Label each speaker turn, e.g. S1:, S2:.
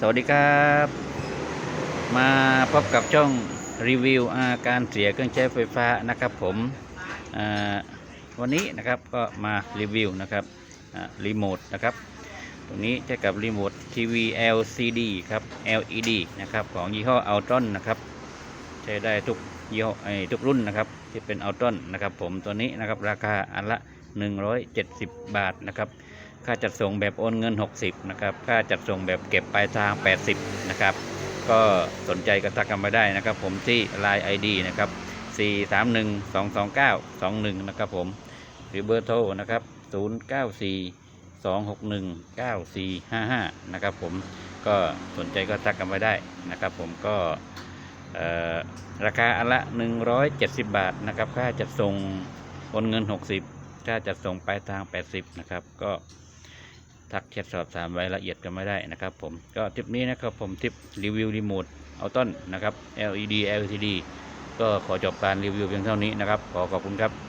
S1: สวัสดีครับ มาพบกับช่องรีวิวอาการเสียเครื่องใช้ไฟฟ้านะครับผมวันนี้นะครับก็มารีวิวนะครับรีโมทนะครับตรงนี้ใช้กับรีโมททีวี LCD ครับ LED นะครับของยี่ห้อ Altron นะครับใช้ได้ทุกยี่ห้อไอ้ทุกรุ่นนะครับที่เป็น Altron นะครับผมตัวนี้นะครับราคาอันละ 170 บาทนะครับ ค่าจัดส่งแบบโอนเงิน 60นะครับค่าจัดส่งแบบเก็บปลายทาง 80นะครับก็สนใจก็ทักกันมาได้นะครับ ผมที่ Line ID นะครับ431 229 21นะครับผมหรือเบอร์โทรนะครับ094 261 9455นะครับผมก็สนใจก็ทักกันมาได้นะครับ ผมก็เอ่อราคาอันละ 170 บาทนะครับ ค่าจัดส่งโอนเงิน 60 ค่าจัดส่งปลายทาง 80 นะครับ ก็ ทักแชทสอบถามรายละเอียดกันไม่ได้นะครับผมก็ทริปนี้นะครับผมทริปรีวิวรีโมทเอาต้นนะครับ LED LCD ก็ขอจบการรีวิวเพียงเท่านี้นะครับ ขอขอบคุณครับ